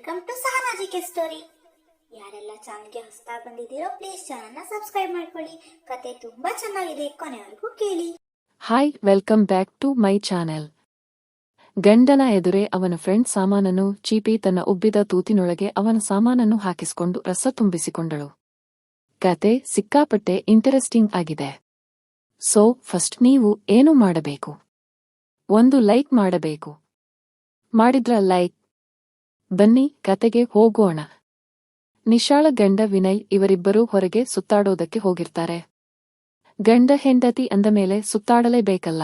Welcome to ಸಹನಾಜಿಕೆ story ಯಾರೆಲ್ಲ ಚಾನಲ್ಗೆ ಹೊಸದಾಗಿ ಬಂದಿದ್ದೀರೋ ಪ್ಲೀಸ್ ಚಾನಲ್ನ ಸಬ್ಸ್ಕ್ರೈಬ್ ಮಾಡ್ಕೊಳ್ಳಿ. ಕತೆ ತುಂಬಾ ಚೆನ್ನಾಗಿದೆ, ಕೊನೆವರೆಗೂ ಕೇಳಿ. Hi welcome back to my channel ಗಂಡನ ಎದುರೇ ಅವನ ಫ್ರೆಂಡ್ ಸಾಮಾನನ್ನು ಚೀಪಿ ತನ್ನ ಉಬ್ಬಿದ ತೂತಿನೊಳಗೆ ಅವನ ಸಾಮಾನನ್ನು ಹಾಕಿಸಿಕೊಂಡು ರಸ ತುಂಬಿಸಿಕೊಂಡಳು. ಕತೆ ಸಿಕ್ಕಾಪಟ್ಟೆ ಇಂಟರೆಸ್ಟಿಂಗ್ ಆಗಿದೆ. ಸೊ ಫಸ್ಟ್ ನೀವು ಏನು ಮಾಡಬೇಕು? ಒಂದು ಲೈಕ್ ಮಾಡಬೇಕು. ಮಾಡಿದ್ರ ಲೈಕ್ ಬನ್ನಿ, ಕತೆಗೆ ಹೋಗೋಣ. ನಿಶಾಳ, ಗಂಡ, ವಿನಯ್ ಇವರಿಬ್ಬರೂ ಹೊರಗೆ ಸುತ್ತಾಡೋದಕ್ಕೆ ಹೋಗಿರ್ತಾರೆ. ಗಂಡ ಹೆಂಡತಿ ಅಂದ ಮೇಲೆ ಸುತ್ತಾಡಲೇಬೇಕಲ್ಲ?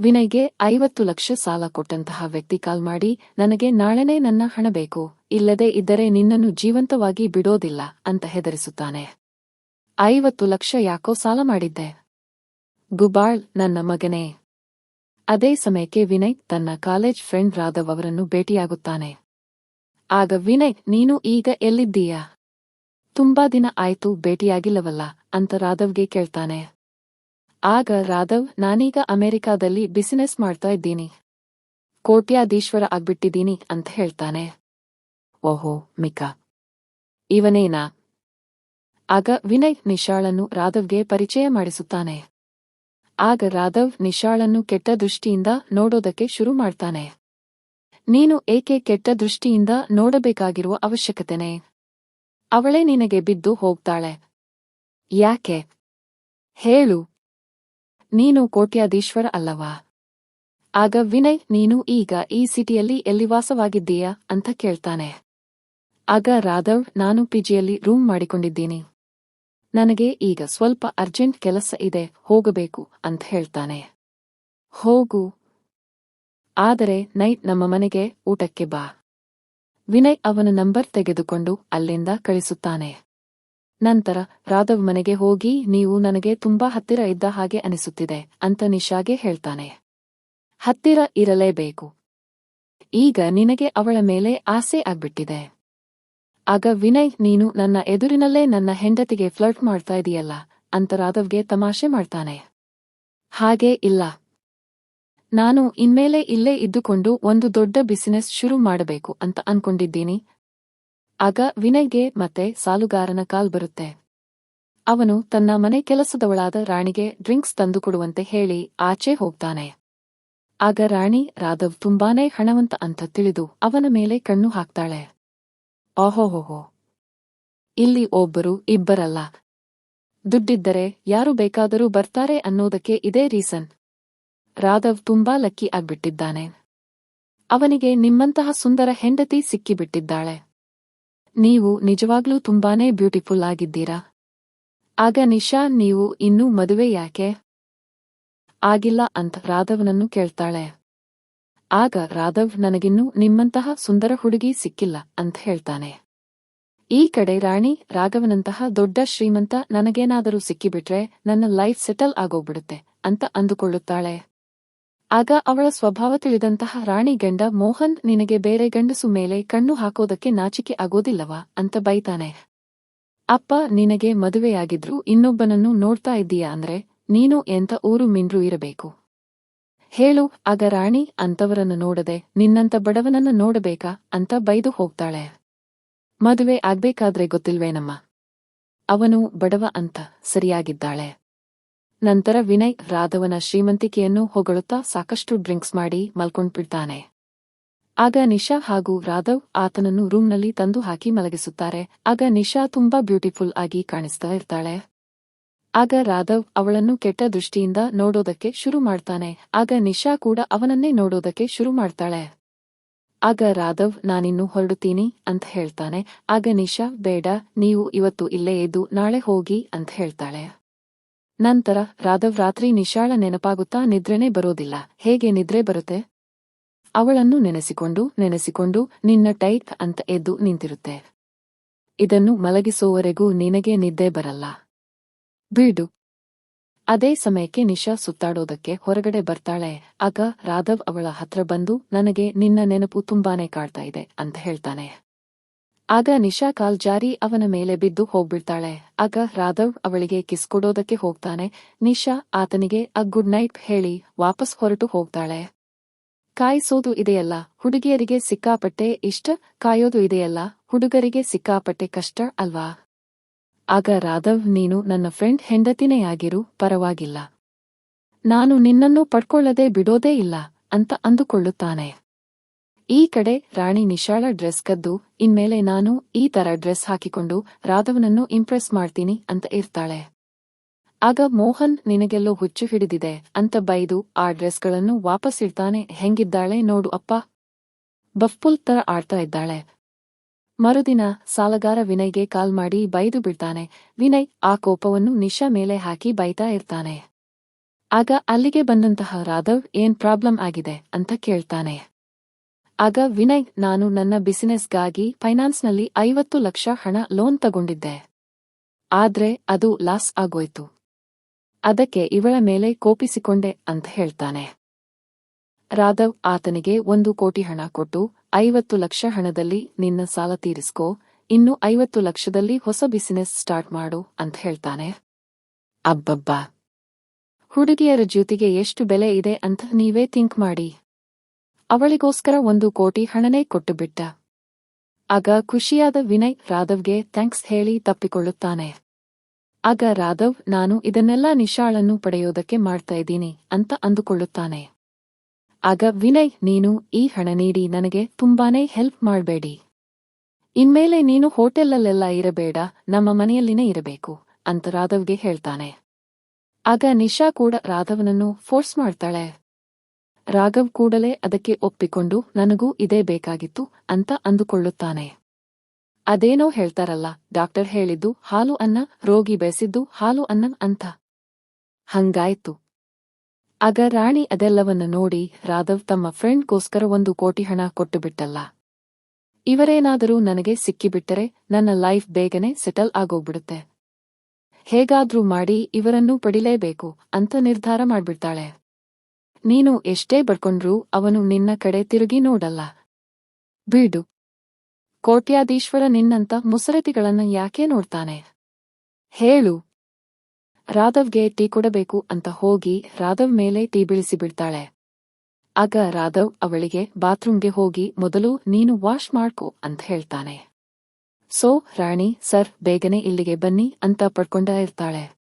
ವಿನಯ್ಗೆ ಐವತ್ತು ಲಕ್ಷ ಸಾಲ ಕೊಟ್ಟಂತಹ ವ್ಯಕ್ತಿ ಕಾಲ್ ಮಾಡಿ, ನನಗೆ ನಾಳೆನೇ ನನ್ನ ಹಣ ಬೇಕು, ಇಲ್ಲದೆ ಇದ್ದರೆ ನಿನ್ನನ್ನು ಜೀವಂತವಾಗಿ ಬಿಡೋದಿಲ್ಲ ಅಂತ ಹೆದರಿಸುತ್ತಾನೆ. ಐವತ್ತು ಲಕ್ಷ ಯಾಕೋ ಸಾಲ ಮಾಡಿದ್ದೆ? ಗುಬಾಳ್, ನನ್ನ ಮಗನೇ. ಅದೇ ಸಮಯಕ್ಕೆ ವಿನಯ್ ತನ್ನ ಕಾಲೇಜ್ ಫ್ರೆಂಡ್ ರಾಧವ್ ಅವರನ್ನು ಭೇಟಿಯಾಗುತ್ತಾನೆ. ಆಗ ವಿನಯ್, ನೀನು ಈಗ ಎಲ್ಲಿದ್ದೀಯಾ? ತುಂಬಾ ದಿನ ಆಯ್ತು, ಭೇಟಿಯಾಗಿಲ್ಲವಲ್ಲ, ಅಂತ ರಾಧವ್ಗೆ ಕೇಳ್ತಾನೆ. ಆಗ ರಾಧವ್, ನಾನೀಗ ಅಮೆರಿಕಾದಲ್ಲಿ ಬಿಸಿನೆಸ್ ಮಾಡ್ತಾ ಇದ್ದೀನಿ. ಕೋಟ್ಯಾಧೀಶ್ವರ ಆಗ್ಬಿಟ್ಟಿದ್ದೀನಿ, ಅಂತ ಹೇಳ್ತಾನೆ. ಓಹೋ, ಮಿಕಾ. ಇವನೇನಾ? ಆಗ ವಿನಯ್ ನಿಶಾಳನ್ನು ರಾಧವ್ಗೆ ಪರಿಚಯ ಮಾಡಿಸುತ್ತಾನೆ. ಆಗ ರಾಧವ್ ನಿಶಾಳನ್ನು ಕೆಟ್ಟ ದೃಷ್ಟಿಯಿಂದ ನೋಡೋದಕ್ಕೆ ಶುರು ಮಾಡ್ತಾನೆ. ನೀನು ಏಕೆ ಕೆಟ್ಟ ದೃಷ್ಟಿಯಿಂದ ನೋಡಬೇಕಾಗಿರುವ ಅವಶ್ಯಕತೆನೆ? ಅವಳೇ ನಿನಗೆ ಬಿದ್ದು ಹೋಗ್ತಾಳೆ. ಯಾಕೆ? ಹೇಳು. ನೀನು ಕೋಟ್ಯಾಧೀಶ್ವರ ಅಲ್ಲವಾ? ಆಗ ವಿನಯ್, ನೀನು ಈಗ ಈ ಸಿಟಿಯಲ್ಲಿ ಎಲ್ಲಿ ವಾಸವಾಗಿದ್ದೀಯಾ ಅಂತ ಕೇಳ್ತಾನೆ. ಆಗ ರಾಧವ್, ನಾನು ಪಿಜಿಯಲ್ಲಿ ರೂಮ್ ಮಾಡಿಕೊಂಡಿದ್ದೀನಿ. ನನಗೆ ಈಗ ಸ್ವಲ್ಪ ಅರ್ಜೆಂಟ್ ಕೆಲಸ ಇದೆ, ಹೋಗಬೇಕು ಅಂತ ಹೇಳ್ತಾನೆ. ಹೋಗು. ಆದರೆ ನೈಟ್ ನಮ್ಮ ಮನೆಗೆ ಊಟಕ್ಕೆ ಬಾ. ವಿನಯ್ ಅವನ ನಂಬರ್ ತೆಗೆದುಕೊಂಡು ಅಲ್ಲಿಂದ ಕಳಿಸುತ್ತಾನೆ. ನಂತರ ರಾಧವ್ ಮನೆಗೆ ಹೋಗಿ, ನೀವು ನನಗೆ ತುಂಬಾ ಹತ್ತಿರ ಇದ್ದ ಹಾಗೆ ಅನಿಸುತ್ತಿದೆ ಅಂತ ನಿಶಾಗೆ ಹೇಳ್ತಾನೆ. ಹತ್ತಿರ ಇರಲೇಬೇಕು. ಈಗ ನಿನಗೆ ಅವಳ ಮೇಲೆ ಆಸೆ ಆಗ್ಬಿಟ್ಟಿದೆ. ಆಗ ವಿನಯ್, ನೀನು ನನ್ನ ಎದುರಿನಲ್ಲೇ ನನ್ನ ಹೆಂಡತಿಗೆ ಫ್ಲರ್ಟ್ ಮಾಡ್ತಾ ಇದೀಯಲ್ಲ ಅಂತ ರಾಧವ್ಗೆ ತಮಾಷೆ ಮಾಡ್ತಾನೆ. ಹಾಗೇ ಇಲ್ಲ. ನಾನು ಇನ್ಮೇಲೆ ಇಲ್ಲೇ ಇದ್ದುಕೊಂಡು ಒಂದು ದೊಡ್ಡ ಬಿಸಿನೆಸ್ ಶುರು ಮಾಡಬೇಕು ಅಂತ ಅನ್ಕೊಂಡಿದ್ದೀನಿ. ಆಗ ವಿನಯ್ಗೆ ಮತ್ತೆ ಸಾಲುಗಾರನ ಕಾಲ್ ಬರುತ್ತೆ. ಅವನು ತನ್ನ ಮನೆ ಕೆಲಸದವಳಾದ ರಾಣಿಗೆ ಡ್ರಿಂಕ್ಸ್ ತಂದುಕೊಡುವಂತೆ ಹೇಳಿ ಆಚೆ ಹೋಗ್ತಾನೆ. ಆಗ ರಾಣಿ ರಾಧವ್ ತುಂಬಾನೇ ಹಣವಂತ ಅಂತ ತಿಳಿದು ಅವನ ಮೇಲೆ ಕಣ್ಣು ಹಾಕ್ತಾಳೆ. ಓಹೋಹೋಹೋ ಇಲ್ಲಿ ಒಬ್ಬರು ಇಬ್ಬರಲ್ಲ. ದುಡ್ಡಿದ್ದರೆ ಯಾರು ಬೇಕಾದರೂ ಬರ್ತಾರೆ ಅನ್ನೋದಕ್ಕೆ ಇದೇ ರೀಸನ್. ರಾಧವ್ ತುಂಬಾ ಲಕ್ಕಿ ಆಗ್ಬಿಟ್ಟಿದ್ದಾನೆ. ಅವನಿಗೆ ನಿಮ್ಮಂತಹ ಸುಂದರ ಹೆಂಡತಿ ಸಿಕ್ಕಿಬಿಟ್ಟಿದ್ದಾಳೆ. ನೀವು ನಿಜವಾಗ್ಲೂ ತುಂಬಾನೇ ಬ್ಯೂಟಿಫುಲ್ ಆಗಿದ್ದೀರಾ. ಆಗ ನಿಶಾ, ನೀವು ಇನ್ನೂ ಮದುವೆ ಯಾಕೆ? ಆಗಿಲ್ಲ ಅಂತ ರಾಧವನನ್ನು ಕೇಳ್ತಾಳೆ. ಆಗ ರಾಧವ್ ನನಗಿನ್ನೂ ನಿಮ್ಮಂತಹ ಸುಂದರ ಹುಡುಗಿ ಸಿಕ್ಕಿಲ್ಲ ಅಂತ ಹೇಳ್ತಾನೆ. ಈ ಕಡೆ ರಾಣಿ ರಾಘವನಂತಹ ದೊಡ್ಡ ಶ್ರೀಮಂತ ನನಗೇನಾದರೂ ಸಿಕ್ಕಿಬಿಟ್ರೆ ನನ್ನ ಲೈಫ್ ಸೆಟಲ್ ಆಗೋಗ್ಬಿಡುತ್ತೆ ಅಂತ ಅಂದುಕೊಳ್ಳುತ್ತಾಳೆ. ಆಗ ಅವಳ ಸ್ವಭಾವ ತಿಳಿದಂತಹ ರಾಣಿ ಗಂಡ, ಮೋಹನ್, ನಿನಗೆ ಬೇರೆ ಗಂಡಸು ಮೇಲೆ ಕಣ್ಣು ಹಾಕೋದಕ್ಕೆ ನಾಚಿಕೆ ಆಗೋದಿಲ್ಲವಾ? ಅಂತ ಬೈತಾನೆ. ಅಪ್ಪ, ನಿನಗೆ ಮದುವೆಯಾಗಿದ್ರು, ಇನ್ನೊಬ್ಬನನ್ನು ನೋಡ್ತಾ ಇದ್ದೀಯಾ ಅಂದ್ರೆ, ನೀನು ಎಂತ ಊರು ಮಿಂಡ್ರು ಇರಬೇಕು? ಹೇಳು, ಆಗ ರಾಣಿ ಅಂತವರನ್ನು ನೋಡದೆ ನಿನ್ನಂತ ಬಡವನನ್ನ ನೋಡಬೇಕಾ? ಅಂತ ಬೈದು ಹೋಗ್ತಾಳೆ. ಮದುವೆ ಆಗ್ಬೇಕಾದ್ರೆ ಗೊತ್ತಿಲ್ವೇನಮ್ಮ? ಅವನು ಬಡವ ಅಂತ, ಸರಿಯಾಗಿದ್ದಾಳೆ. ನಂತರ ವಿನಯ್ ರಾಧವನ ಶ್ರೀಮಂತಿಕೆಯನ್ನು ಹೊಗಳುತ್ತಾ ಸಾಕಷ್ಟು ಡ್ರಿಂಕ್ಸ್ ಮಾಡಿ ಮಲ್ಕೊಂಡ್ಬಿಡ್ತಾನೆ. ಆಗ ನಿಶಾ ಹಾಗೂ ರಾಧವ್ ಆತನನ್ನು ರೂಮ್ನಲ್ಲಿ ತಂದು ಹಾಕಿ ಮಲಗಿಸುತ್ತಾರೆ. ಆಗ ನಿಶಾ ತುಂಬಾ ಬ್ಯೂಟಿಫುಲ್ ಆಗಿ ಕಾಣಿಸ್ತಾ ಇರ್ತಾಳೆ. ಆಗ ರಾಧವ್ ಅವಳನ್ನು ಕೆಟ್ಟ ದೃಷ್ಟಿಯಿಂದ ನೋಡೋದಕ್ಕೆ ಶುರು ಮಾಡ್ತಾನೆ. ಆಗ ನಿಶಾ ಕೂಡ ಅವನನ್ನೇ ನೋಡೋದಕ್ಕೆ ಶುರು ಮಾಡ್ತಾಳೆ. ಆಗ ರಾಧವ್ ನಾನಿನ್ನು ಹೊರಡುತ್ತೀನಿ ಅಂತ ಹೇಳ್ತಾನೆ. ಆಗ ನಿಶಾ, ಬೇಡ, ನೀವು ಇವತ್ತು ಇಲ್ಲೇ ಎದ್ದು ನಾಳೆ ಹೋಗಿ ಅಂತ ಹೇಳ್ತಾಳೆ. ನಂತರ, ರಾಧವ್ ರಾತ್ರಿ ನಿಶಾಳ ನೆನಪಾಗುತ್ತಾ ನಿದ್ರೆನೇ ಬರೋದಿಲ್ಲ. ಹೇಗೆ ನಿದ್ರೆ ಬರುತ್ತೆ? ಅವಳನ್ನು ನೆನೆಸಿಕೊಂಡು ನೆನೆಸಿಕೊಂಡು, ನಿನ್ನ ಟೈಟ್ ಅಂತ ಎದ್ದು ನಿಂತಿರುತ್ತೆ. ಇದನ್ನು ಮಲಗಿಸೋವರೆಗೂ ನಿನಗೆ ನಿದ್ದೆ ಬರಲ್ಲ. ಬೀಡು. ಅದೇ ಸಮಯಕ್ಕೆ ನಿಶಾ ಸುತ್ತಾಡೋದಕ್ಕೆ ಹೊರಗಡೆ ಬರ್ತಾಳೆ. ಆಗ ರಾಧವ್ ಅವಳ ಹತ್ರ ಬಂದು, ನನಗೆ ನಿನ್ನ ನೆನಪು ತುಂಬಾನೇ ಕಾಡ್ತಾ ಇದೆ ಅಂತ ಹೇಳ್ತಾನೆ. ಆಗ ನಿಶಾ ಕಾಲ್ ಜಾರಿ ಅವನ ಮೇಲೆ ಬಿದ್ದು ಹೋಗ್ಬಿಡ್ತಾಳೆ. ಆಗ ರಾಧವ್ ಅವಳಿಗೆ ಕಿಸ್ ಕೊಡೋದಕ್ಕೆ ಹೋಗ್ತಾನೆ. ನಿಶಾ ಆತನಿಗೆ, ಅ, ಗುಡ್ ನೈಟ್, ಹೇಳಿ ವಾಪಸ್ ಹೊರಟು ಹೋಗ್ತಾಳೆ. ಕಾಯಿಸೋದು ಇದೆಯಲ್ಲ, ಹುಡುಗಿಯರಿಗೆ ಸಿಕ್ಕಾಪಟ್ಟೆ ಇಷ್ಟ, ಕಾಯೋದು ಇದೆಯಲ್ಲ, ಹುಡುಗರಿಗೆ ಸಿಕ್ಕಾಪಟ್ಟೆ ಕಷ್ಟ ಅಲ್ವಾ? ಆಗ ರಾಧವ್, ನೀನು ನನ್ನ ಫ್ರೆಂಡ್, ಹೆಂಡತಿನೇ ಆಗಿರು, ಪರವಾಗಿಲ್ಲ. ನಾನು ನಿನ್ನನ್ನು ಪಡ್ಕೊಳ್ಳದೆ ಬಿಡೋದೇ ಇಲ್ಲ, ಅಂತ ಅಂದುಕೊಳ್ಳುತ್ತಾನೆ. ಈ ಕಡೆ ರಾಣಿ ನಿಶಾಳ ಡ್ರೆಸ್ ಕದ್ದು, ಇನ್ಮೇಲೆ ನಾನು ಈ ತರ ಡ್ರೆಸ್ ಹಾಕಿಕೊಂಡು ರಾಧವನನ್ನು ಇಂಪ್ರೆಸ್ ಮಾಡ್ತೀನಿ ಅಂತ ಇರ್ತಾಳೆ. ಆಗ ಮೋಹನ್ ನಿನಗೆಲ್ಲೋ ಹುಚ್ಚು ಹಿಡಿದಿದೆ ಅಂತ ಬೈದು ಆ ಡ್ರೆಸ್ಗಳನ್ನು ವಾಪಸ್ ಇಡ್ತಾನೆ ಹೆಂಗಿದ್ದಾಳೆ ನೋಡು ಅಪ್ಪ. ಬಫ್ಪುಲ್ ತರ ಆಡ್ತಾ ಇದ್ದಾಳೆ. ಮರುದಿನ ಸಾಲಗಾರ ವಿನಯ್ಗೆ ಕಾಲ್ ಮಾಡಿ ಬೈದು ಬಿಡ್ತಾನೆ. ವಿನಯ್ ಆ ಕೋಪವನ್ನು ನಿಶಾ ಮೇಲೆ ಹಾಕಿ ಬೈತಾ ಇರ್ತಾನೆ. ಆಗ ಅಲ್ಲಿಗೆ ಬಂದಂತಹ ರಾಧವ್ ಏನ್ ಪ್ರಾಬ್ಲಮ್ ಆಗಿದೆ ಅಂತ ಕೇಳ್ತಾನೆ. ಆಗ ವಿನಯ್, ನಾನು ನನ್ನ ಬಿಸಿನೆಸ್ಗಾಗಿ ಫೈನಾನ್ಸ್ನಲ್ಲಿ ಐವತ್ತು ಲಕ್ಷ ಹಣ ಲೋನ್ ತಗೊಂಡಿದ್ದೆ. ಆದ್ರೆ ಅದು ಲಾಸ್ ಆಗೋಯ್ತು. ಅದಕ್ಕೆ ಇವಳ ಮೇಲೆ ಕೋಪಿಸಿಕೊಂಡೆ ಅಂತ ಹೇಳ್ತಾನೆ. ರಾಧವ್ ಆತನಿಗೆ ಒಂದು ಕೋಟಿ ಹಣ ಕೊಟ್ಟು, ಐವತ್ತು ಲಕ್ಷ ಹಣದಲ್ಲಿ ನಿನ್ನ ಸಾಲ ತೀರಿಸ್ಕೋ, ಇನ್ನು ಐವತ್ತು ಲಕ್ಷದಲ್ಲಿ ಹೊಸ ಬಿಸಿನೆಸ್ ಸ್ಟಾರ್ಟ್ ಮಾಡು ಅಂತ ಹೇಳ್ತಾನೆ. ಅಬ್ಬಬ್ಬಾ! ಹುಡುಗಿಯರ ಜ್ಯೋತಿಗೆ ಎಷ್ಟು ಬೆಲೆ ಇದೆ ಅಂತ ನೀವೇ ಥಿಂಕ್ ಮಾಡಿ. ಅವಳಿಗೋಸ್ಕರ ಒಂದು ಕೋಟಿ ಹಣನೇ ಕೊಟ್ಟುಬಿಟ್ಟ. ಆಗ ಖುಷಿಯಾದ ವಿನಯ್ ರಾಧವ್ಗೆ ಥ್ಯಾಂಕ್ಸ್ ಹೇಳಿ ತಪ್ಪಿಕೊಳ್ಳುತ್ತಾನೆ. ಆಗ ರಾಧವ್, ನಾನು ಇದನ್ನೆಲ್ಲ ನಿಶಾಳನ್ನು ಪಡೆಯೋದಕ್ಕೆ ಮಾಡ್ತಾ ಇದ್ದೀನಿ ಅಂತ ಅಂದುಕೊಳ್ಳುತ್ತಾನೆ. ಆಗ ವಿನಯ್, ನೀನು ಈ ಹಣ ನೀಡಿ, ನನಗೆ ತುಂಬಾನೇ ಹೆಲ್ಪ್ ಮಾಡಬೇಡಿ. ಇನ್ಮೇಲೆ ನೀನು ಹೋಟೆಲಲ್ಲೆಲ್ಲ ಇರಬೇಡ, ನಮ್ಮ ಮನೆಯಲ್ಲಿನೇ ಇರಬೇಕು ಅಂತ ರಾಧವ್ಗೆ ಹೇಳ್ತಾನೆ. ಆಗ ನಿಶಾ ಕೂಡ ರಾಧವನನ್ನು ಫೋರ್ಸ್ ಮಾಡ್ತಾಳೆ. ರಾಘವ್ ಕೂಡಲೇ ಅದಕ್ಕೆ ಒಪ್ಪಿಕೊಂಡು, ನನಗೂ ಇದೇ ಬೇಕಾಗಿತ್ತು ಅಂತ ಅಂದುಕೊಳ್ಳುತ್ತಾನೆ. ಅದೇನೋ ಹೇಳ್ತಾರಲ್ಲ, ಡಾಕ್ಟರ್ ಹೇಳಿದ್ದು ಹಾಲು ಅನ್ನ, ರೋಗಿ ಬೆಳೆಸಿದ್ದು ಹಾಲು ಅನ್ನ ಅಂತ. ಹಂಗಾಯ್ತು. ಆಗ ರಾಣಿ ಅದೆಲ್ಲವನ್ನ ನೋಡಿ ರಾಧವ್ ತಮ್ಮ ಫ್ರೆಂಡ್ಗೋಸ್ಕರ ಒಂದು ಕೋಟಿ ಹಣ ಕೊಟ್ಟುಬಿಟ್ಟಲ್ಲ. ಇವರೇನಾದರೂ ನನಗೆ ಸಿಕ್ಕಿಬಿಟ್ಟರೆ ನನ್ನ ಲೈಫ್ ಬೇಗನೆ ಸೆಟಲ್ ಆಗೋಗ್ಬಿಡುತ್ತೆ. ಹೇಗಾದ್ರೂ ಮಾಡಿ ಇವರನ್ನು ಪಡಿಲೇಬೇಕು ಅಂತ ನಿರ್ಧಾರ ಮಾಡ್ಬಿಡ್ತಾಳೆ. ನೀನು ಎಷ್ಟೇ ಬಡ್ಕೊಂಡ್ರೂ ಅವನು ನಿನ್ನ ಕಡೆ ತಿರುಗಿ ನೋಡಲ್ಲ. ಬಿಡು. ಕೋಟ್ಯಾಧೀಶ್ವರ ನಿನ್ನಂತ ಮುಸರತಿಗಳನ್ನ ಯಾಕೆ ನೋಡ್ತಾನೆ? ಹೇಳು. ರಾಧವ್ಗೆ ಟೀ ಕೊಡಬೇಕು ಅಂತ ಹೋಗಿ ರಾಧವ್ ಮೇಲೆ ಟೀ ಬೀಳಿಸಿ ಬಿಡ್ತಾಳೆ ಆಗ ರಾಧವ್ ಅವಳಿಗೆ ಬಾತ್ರೂಮ್ಗೆ ಹೋಗಿ ಮೊದಲು ನೀನು ವಾಶ್ ಮಾಡ್ಕೋ ಅಂತ ಹೇಳ್ತಾನೆ. ಸೋ ರಾಣಿ, ಸರ್, ಬೇಗನೆ ಇಲ್ಲಿಗೆ ಬನ್ನಿ ಅಂತ ಪಡ್ಕೊಂಡ ಇರ್ತಾಳೆ.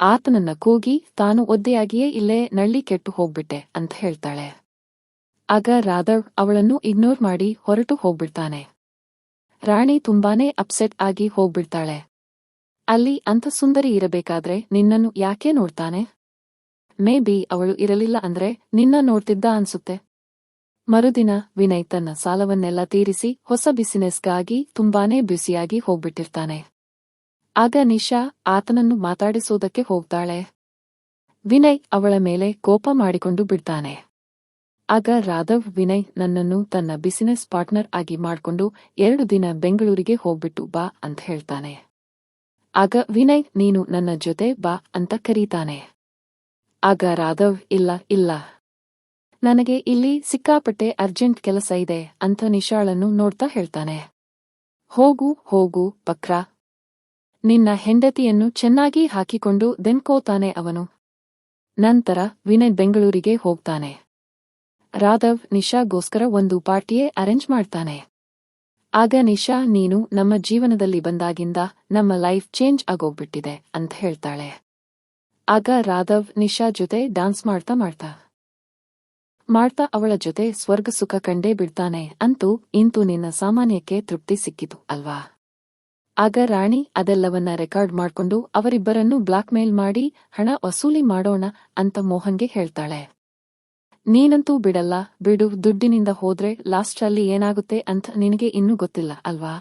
ಆತನನ್ನ ಕೂಗಿ ತಾನು ಒದ್ದೆಯಾಗಿಯೇ ಇಲ್ಲೇ ನಳ್ಳಿ ಕೆಟ್ಟು ಹೋಗ್ಬಿಟ್ಟೆ ಅಂತ ಹೇಳ್ತಾಳೆ. ಆಗ ರಾಧವ್ ಅವಳನ್ನು ಇಗ್ನೋರ್ ಮಾಡಿ ಹೊರಟು ಹೋಗ್ಬಿಡ್ತಾನೆ. ರಾಣಿ ತುಂಬಾನೇ ಅಪ್ಸೆಟ್ ಆಗಿ ಹೋಗ್ಬಿಡ್ತಾಳೆ. ಅಲ್ಲಿ ಅಂಥ ಸುಂದರಿ ಇರಬೇಕಾದ್ರೆ ನಿನ್ನನ್ನು ಯಾಕೆ ನೋಡ್ತಾನೆ? ಮೇ ಬಿ ಅವಳು ಇರಲಿಲ್ಲ ಅಂದ್ರೆ ನಿನ್ನ ನೋಡ್ತಿದ್ದ ಅನ್ಸುತ್ತೆ. ಮರುದಿನ ವಿನಯ್ ತನ್ನ ಸಾಲವನ್ನೆಲ್ಲ ತೀರಿಸಿ ಹೊಸ ಬಿಸಿನೆಸ್ಗಾಗಿ ತುಂಬಾನೇ ಬ್ಯುಸಿಯಾಗಿ ಹೋಗ್ಬಿಟ್ಟಿರ್ತಾನೆ. ಆಗ ನಿಶಾ ಆತನನ್ನು ಮಾತಾಡಿಸೋದಕ್ಕೆ ಹೋಗ್ತಾಳೆ. ವಿನಯ್ ಅವಳ ಮೇಲೆ ಕೋಪ ಮಾಡಿಕೊಂಡು ಬಿಡ್ತಾನೆ. ಆಗ ರಾಧವ್ ವಿನಯ್ ನನ್ನನ್ನು ತನ್ನ ಬಿಸಿನೆಸ್ ಪಾರ್ಟ್ನರ್ ಆಗಿ ಮಾಡ್ಕೊಂಡು ಎರಡು ದಿನ ಬೆಂಗಳೂರಿಗೆ ಹೋಗ್ಬಿಟ್ಟು ಬಾ ಅಂತ ಹೇಳ್ತಾನೆ. ಆಗ ವಿನಯ್, ನೀನು ನನ್ನ ಜೊತೆ ಬಾ ಅಂತ ಕರೀತಾನೆ. ಆಗ ರಾಧವ್ ಇಲ್ಲ ಇಲ್ಲ. ನನಗೆ ಇಲ್ಲಿ ಸಿಕ್ಕಾಪಟ್ಟೆ ಅರ್ಜೆಂಟ್ ಕೆಲಸ ಇದೆ ಅಂತ ನಿಶಾಳನ್ನು ನೋಡ್ತಾ ಹೇಳ್ತಾನೆ. ಹೋಗು ಹೋಗು, ಬಕ್ರಾ ನಿನ್ನ ಹೆಂಡತಿಯನ್ನು ಚೆನ್ನಾಗಿ ಹಾಕಿಕೊಂಡು ದೆನ್ಕೋತಾನೆ ಅವನು. ನಂತರ ವಿನಯ್ ಬೆಂಗಳೂರಿಗೆ ಹೋಗ್ತಾನೆ. ರಾಧವ್ ನಿಶಾಗೋಸ್ಕರ ಒಂದು ಪಾರ್ಟಿಯೇ ಅರೇಂಜ್ ಮಾಡ್ತಾನೆ. ಆಗ ನಿಶಾ, ನೀನು ನಮ್ಮ ಜೀವನದಲ್ಲಿ ಬಂದಾಗಿಂದ ನಮ್ಮ ಲೈಫ್ ಚೇಂಜ್ ಆಗೋಗ್ಬಿಟ್ಟಿದೆ ಅಂತ ಹೇಳ್ತಾಳೆ. ಆಗ ರಾಧವ್ ನಿಶಾ ಜೊತೆ ಡಾನ್ಸ್ ಮಾಡ್ತಾ ಮಾಡ್ತಾ. ಮಾಡ್ತಾ ಅವಳ ಜೊತೆ ಸ್ವರ್ಗ ಸುಖ ಕಂಡೇ ಬಿಡ್ತಾನೆ ಅಂತೂ ಇಂತೂ ನಿನ್ನ ಸಾಮಾನ್ಯಕ್ಕೆ ತೃಪ್ತಿ ಸಿಕ್ಕಿತು ಅಲ್ವಾ? ಆಗ ರಾಣಿ ಅದೆಲ್ಲವನ್ನ ರೆಕಾರ್ಡ್ ಮಾಡ್ಕೊಂಡು ಅವರಿಬ್ಬರನ್ನು ಬ್ಲಾಕ್ ಮೇಲ್ ಮಾಡಿ, ಹಣ ವಸೂಲಿ ಮಾಡೋಣ ಅಂತ ಮೋಹನ್ಗೆ ಹೇಳ್ತಾಳೆ. ನೀನಂತೂ ಬಿಡಲ್ಲ, ಬಿಡು, ದುಡ್ಡಿನಿಂದ ಹೋದ್ರೆ ಲಾಸ್ಟಲ್ಲಿ ಏನಾಗುತ್ತೆ ಅಂತ ನಿನಗೆ ಇನ್ನೂ ಗೊತ್ತಿಲ್ಲ, ಅಲ್ವಾ?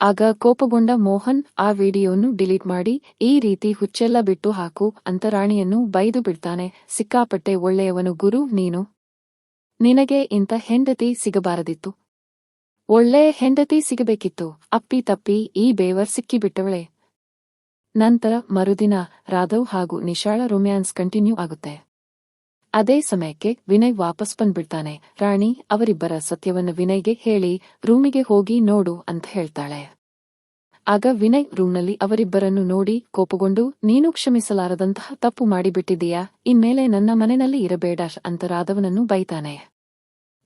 ಆಗ ಕೋಪಗೊಂಡ ಮೋಹನ್ ಆ ವಿಡಿಯೋನು ಡಿಲೀಟ್ ಮಾಡಿ, ಈ ರೀತಿ ಹುಚ್ಚೆಲ್ಲ ಬಿಟ್ಟು ಹಾಕು ಅಂತ ರಾಣಿಯನ್ನು ಬೈದು ಬಿಡ್ತಾನೆ, ಸಿಕ್ಕಾಪಟ್ಟೆ ಒಳ್ಳೆಯವನು ಗುರು ನೀನು. ನಿನಗೆ ಇಂಥ ಹೆಂಡತಿ ಸಿಗಬಾರದಿತ್ತು ಒಳ್ಳೆ ಹೆಂಡತಿ ಸಿಗಬೇಕಿತ್ತು. ಅಪ್ಪಿ ತಪ್ಪಿ ಈ ಬೇವರ್ ಸಿಕ್ಕಿಬಿಟ್ಟವಳೆ. ನಂತರ ಮರುದಿನ ರಾಧವ್ ಹಾಗೂ ನಿಶಾಳ ರೊಮ್ಯಾನ್ಸ್ ಕಂಟಿನ್ಯೂ ಆಗುತ್ತೆ. ಅದೇ ಸಮಯಕ್ಕೆ ವಿನಯ್ ವಾಪಸ್ ಬಂದ್ಬಿಡ್ತಾನೆ. ರಾಣಿ ಅವರಿಬ್ಬರ ಸತ್ಯವನ್ನು ವಿನಯ್ಗೆ ಹೇಳಿ, ರೂಮಿಗೆ ಹೋಗಿ ನೋಡು ಅಂತ ಹೇಳ್ತಾಳೆ. ಆಗ ವಿನಯ್ ರೂಮ್ನಲ್ಲಿ ಅವರಿಬ್ಬರನ್ನು ನೋಡಿ ಕೋಪಗೊಂಡು, ನೀನು ಕ್ಷಮಿಸಲಾರದಂತಹ ತಪ್ಪು ಮಾಡಿಬಿಟ್ಟಿದೀಯಾ ಇನ್ಮೇಲೆ ನನ್ನ ಮನೆಯಲ್ಲಿ ಇರಬೇಡ ಅಂತ ರಾಧವನನ್ನು ಬೈತಾನೆ.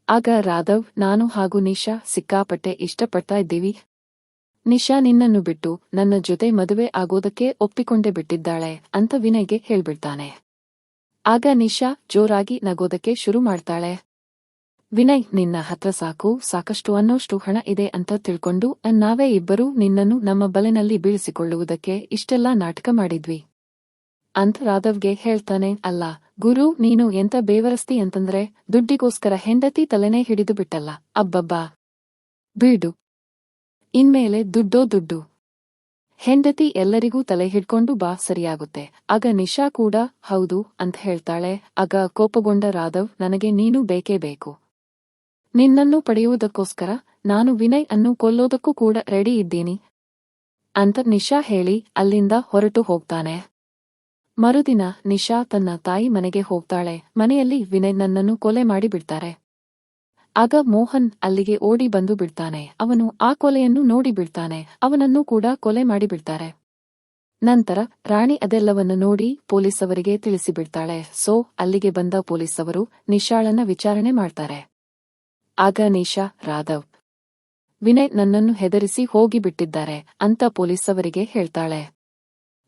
ಆಗ ರಾಧವ್, ನಾನು ಹಾಗೂ ನಿಶಾ ಸಿಕ್ಕಾಪಟ್ಟೆ ಇಷ್ಟಪಡ್ತಾ ಇದ್ದೀವಿ. ನಿಶಾ ನಿನ್ನನ್ನು ಬಿಟ್ಟು ನನ್ನ ಜೊತೆ ಮದುವೆ ಆಗೋದಕ್ಕೆ ಒಪ್ಪಿಕೊಂಡೇ ಬಿಟ್ಟಿದ್ದಾಳೆ ಅಂತ ವಿನಯ್ಗೆ ಹೇಳ್ಬಿಡ್ತಾನೆ. ಆಗ ನಿಶಾ ಜೋರಾಗಿ ನಗೋದಕ್ಕೆ ಶುರು ಮಾಡ್ತಾಳೆ. ವಿನಯ್, ನಿನ್ನ ಹತ್ರ ಸಾಕು, ಸಾಕಷ್ಟು ಅನ್ನೋಷ್ಟು ಹಣ ಇದೆ ಅಂತ ತಿಳ್ಕೊಂಡು ನಾವೇ ಇಬ್ಬರೂ ನಿನ್ನನ್ನು ನಮ್ಮ ಬಲೆನಲ್ಲಿ ಬೀಳಿಸಿಕೊಳ್ಳುವುದಕ್ಕೆ ಇಷ್ಟೆಲ್ಲ ನಾಟಕ ಮಾಡಿದ್ವಿ. ಅಂತ ರಾಧವ್ಗೆ ಹೇಳ್ತಾನೆ, ಅಲ್ಲ, ಗುರು, ನೀನು ಎಂತ ಬೇವರಸ್ತಿ ಅಂತಂದ್ರೆ ದುಡ್ಡಿಗೋಸ್ಕರ ಹೆಂಡತಿ ತಲೆನೇ ಹಿಡಿದು ಬಿಟ್ಟಲ್ಲ, ಅಬ್ಬಬ್ಬಾ. ಬೀಡು. ಇನ್ಮೇಲೆ ದುಡ್ಡೋ ದುಡ್ಡು. ಹೆಂಡತಿ ಎಲ್ಲರಿಗೂ ತಲೆ ಹಿಡ್ಕೊಂಡು ಬಾ, ಸರಿಯಾಗುತ್ತೆ. ಆಗ ನಿಶಾ ಕೂಡ, ಹೌದು ಅಂತ ಹೇಳ್ತಾಳೆ. ಆಗ ಕೋಪಗೊಂಡ ರಾಧವ್, ನನಗೆ ನೀನು ಬೇಕೇ ಬೇಕು. ನಿನ್ನನ್ನು ಪಡೆಯುವುದಕ್ಕೋಸ್ಕರ ನಾನು ವಿನಯ್ ಅನ್ನು ಕೊಲ್ಲೋದಕ್ಕೂ ಕೂಡ ರೆಡಿ ಇದ್ದೀನಿ ಅಂತ ನಿಶಾ ಹೇಳಿ, ಅಲ್ಲಿಂದ ಹೊರಟು ಹೋಗ್ತಾನೆ. ಮರುದಿನ ನಿಶಾ ತನ್ನ ತಾಯಿ ಮನೆಗೆ ಹೋಗ್ತಾಳೆ. ಮನೆಯಲ್ಲಿ ವಿನಯ್ ನನ್ನನ್ನು ಕೊಲೆ ಮಾಡಿ ಬಿಡ್ತಾರೆ ಆಗ ಮೋಹನ್ ಅಲ್ಲಿಗೆ ಓಡಿ ಬಂದು ಬಿಡ್ತಾನೆ. ಅವನು ಆ ಕೊಲೆಯನ್ನು ನೋಡಿ ಬಿಡ್ತಾನೆ. ಅವನನ್ನು ಕೂಡ ಕೊಲೆ ಮಾಡಿ ಬಿಡ್ತಾರೆ ನಂತರ ರಾಣಿ ಅದೆಲ್ಲವನ್ನು ನೋಡಿ ಪೊಲೀಸ್ ಅವರಿಗೆ ತಿಳಿಸಿಬಿಡ್ತಾಳೆ. ಸೋ, ಅಲ್ಲಿಗೆ ಬಂದ ಪೊಲೀಸ್ ಅವರು ನಿಶಾಳನ್ನ ವಿಚಾರಣೆ ಮಾಡ್ತಾರೆ. ಆಗ ನಿಶಾ, ರಾಧವ್, ವಿನಯ್ ನನ್ನನ್ನು ಹೆದರಿಸಿ ಹೋಗಿಬಿಟ್ಟಿದ್ದಾರೆ ಅಂತ ಪೊಲೀಸ್ ಅವರಿಗೆ ಹೇಳ್ತಾಳೆ.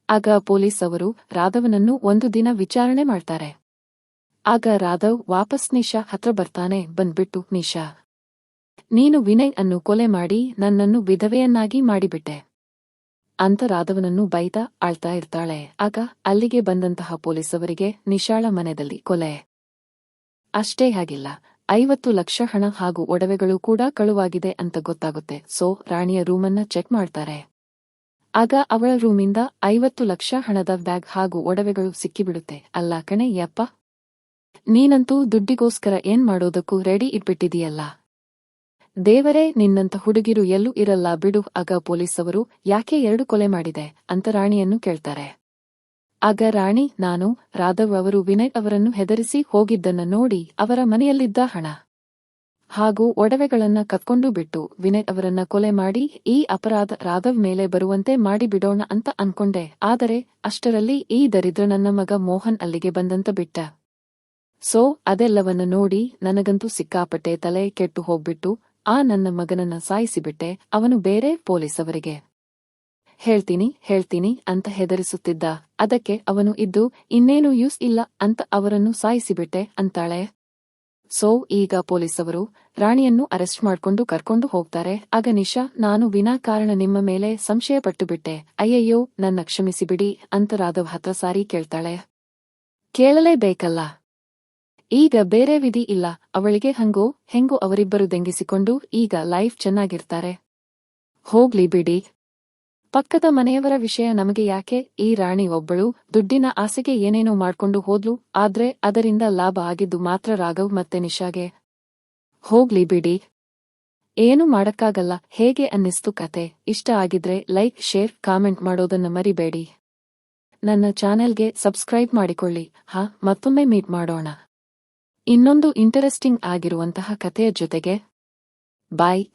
ಆಗ ಪೊಲೀಸ್ ಅವರು ರಾಧವನನ್ನು ಒಂದು ದಿನ ವಿಚಾರಣೆ ಮಾಡ್ತಾರೆ. ಆಗ ರಾಧವ್ ವಾಪಸ್ ನಿಶಾ ಹತ್ರ ಬರ್ತಾನೆ, ಬಂದ್ಬಿಟ್ಟು, ನಿಶಾ, ನೀನು ವಿನಯ್ ಅನ್ನು ಕೊಲೆ ಮಾಡಿ ನನ್ನನ್ನು ವಿಧವೆಯನ್ನಾಗಿ ಮಾಡಿಬಿಟ್ಟೆ. ಅಂತ ರಾಧವನನ್ನು ಬೈತಾ ಆಳ್ತಾ ಇರ್ತಾಳೆ. ಆಗ ಅಲ್ಲಿಗೆ ಬಂದಂತಹ ಪೊಲೀಸವರಿಗೆ ನಿಶಾಳ ಮನೆಯಲ್ಲಿ ಕೊಲೆ. ಅಷ್ಟೇ ಆಗಿಲ್ಲ ಐವತ್ತು ಲಕ್ಷ ಹಣ ಹಾಗೂ ಒಡವೆಗಳು ಕೂಡ ಕಳುವಾಗಿದೆ ಅಂತ ಗೊತ್ತಾಗುತ್ತೆ. ಸೋ, ರಾಣಿಯ ರೂಮನ್ನ ಚೆಕ್ ಮಾಡ್ತಾರೆ. ಆಗ ಅವಳ ರೂಮಿಂದ ಐವತ್ತು ಲಕ್ಷ ಹಣದ ಬ್ಯಾಗ್ ಹಾಗೂ ಒಡವೆಗಳು ಸಿಕ್ಕಿಬಿಡುತ್ತೆ. ಅಲ್ಲ ಕಣೆ, ಯಪ್ಪ. ನೀನಂತೂ ದುಡ್ಡಿಗೋಸ್ಕರ ಏನ್ ಮಾಡೋದಕ್ಕೂ ರೆಡಿ ಇಟ್ಬಿಟ್ಟಿದೀಯಲ್ಲ ದೇವರೇ ನಿನ್ನಂತ ಹುಡುಗಿರು ಎಲ್ಲೂ ಇರಲ್ಲ ಬಿಡು, ಆಗ ಪೊಲೀಸವರು ಯಾಕೆ ಎರಡು ಕೊಲೆ ಮಾಡಿದೆ ಅಂತ ರಾಣಿಯನ್ನು ಕೇಳ್ತಾರೆ. ಆಗ ರಾಣಿ, ನಾನು, ರಾಧವ್ ಅವರು ವಿನಯ್ ಅವರನ್ನು ಹೆದರಿಸಿ ಹೋಗಿದ್ದನ್ನ ನೋಡಿ ಅವರ ಮನೆಯಲ್ಲಿದ್ದ ಹಣ. ಹಾಗೂ ಒಡವೆಗಳನ್ನ ಕತ್ಕೊಂಡು ಬಿಟ್ಟು ವಿನಯ್ ಅವರನ್ನ ಕೊಲೆ ಮಾಡಿ, ಈ ಅಪರಾಧ ರಾಘವ್ ಮೇಲೆ ಬರುವಂತೆ ಮಾಡಿಬಿಡೋಣ ಅಂತ ಅನ್ಕೊಂಡೆ. ಆದರೆ ಅಷ್ಟರಲ್ಲಿ ಈ ದರಿದ್ರ ನನ್ನ ಮಗ ಮೋಹನ್ ಅಲ್ಲಿಗೆ ಬಂದಂತ ಬಿಟ್ಟ. ಸೊ, ಅದೆಲ್ಲವನ್ನ ನೋಡಿ ನನಗಂತೂ ಸಿಕ್ಕಾಪಟ್ಟೆ ತಲೆ ಕೆಟ್ಟು ಹೋಗ್ಬಿಟ್ಟು ಆ ನನ್ನ ಮಗನನ್ನ ಸಾಯಿಸಿಬಿಟ್ಟೆ, ಅವನು ಬೇರೆ ಪೊಲೀಸವರಿಗೆ ಹೇಳ್ತೀನಿ ಹೇಳ್ತೀನಿ ಅಂತ ಹೆದರಿಸುತ್ತಿದ್ದ. ಅದಕ್ಕೆ ಅವನು ಇದ್ದು, ಇನ್ನೇನು ಯೂಸ್ ಇಲ್ಲ ಅಂತ ಅವರನ್ನು ಸಾಯಿಸಿಬಿಟ್ಟೆ ಅಂತಾಳೆ. ಸೊ, ಈಗ ಪೊಲೀಸವರು ರಾಣಿಯನ್ನು ಅರೆಸ್ಟ್ ಮಾಡ್ಕೊಂಡು ಕರ್ಕೊಂಡು ಹೋಗ್ತಾರೆ. ಆಗ ನಿಶಾ, ನಾನು ವಿನಾಕಾರಣ ನಿಮ್ಮ ಮೇಲೆ ಸಂಶಯ ಪಟ್ಟುಬಿಟ್ಟೆ ಅಯ್ಯಯ್ಯೋ, ನನ್ನ ಕ್ಷಮಿಸಿಬಿಡಿ ಅಂತ ರಾಧವ್ ಹತ್ರ ಸಾರಿ ಕೇಳ್ತಾಳೆ. ಕೇಳಲೇಬೇಕಲ್ಲ? ಈಗ ಬೇರೆ ವಿಧಿ ಇಲ್ಲ. ಅವಳಿಗೆ ಹಂಗೋ, ಹೆಂಗೋ ಅವರಿಬ್ಬರು ದೆಂಗಿಸಿಕೊಂಡು ಈಗ ಲೈಫ್ ಚೆನ್ನಾಗಿರ್ತಾರೆ. ಹೋಗ್ಲಿ ಬಿಡಿ. ಪಕ್ಕದ ಮನೆಯವರ ವಿಷಯ ನಮಗೆ ಯಾಕೆ? ಈ ರಾಣಿ ಒಬ್ಬಳು ದುಡ್ಡಿನ ಆಸೆಗೆ ಏನೇನೋ ಮಾಡ್ಕೊಂಡು ಹೋದ್ಲು, ಆದ್ರೆ ಅದರಿಂದ ಲಾಭ ಆಗಿದ್ದು ಮಾತ್ರ ರಾಘವ್ ಮತ್ತೆ ನಿಶಾಗೆ. ಹೋಗ್ಲಿ ಬಿಡಿ. ಏನು ಮಾಡಕ್ಕಾಗಲ್ಲ, ಹೇಗೆ ಅನ್ನಿಸ್ತು ಕತೆ. ಇಷ್ಟ ಆಗಿದ್ರೆ ಲೈಕ್, ಶೇರ್, ಕಾಮೆಂಟ್ ಮಾಡೋದನ್ನ ಮರಿಬೇಡಿ. ನನ್ನ ಚಾನೆಲ್ಗೆ ಸಬ್ಸ್ಕ್ರೈಬ್ ಮಾಡಿಕೊಳ್ಳಿ. ಹಾ, ಮತ್ತೊಮ್ಮೆ ಮೀಟ್ ಮಾಡೋಣ. ಇನ್ನೊಂದು ಇಂಟರೆಸ್ಟಿಂಗ್ ಆಗಿರುವಂತಹ ಕಥೆಯ ಜೊತೆಗೆ, ಬಾಯ್.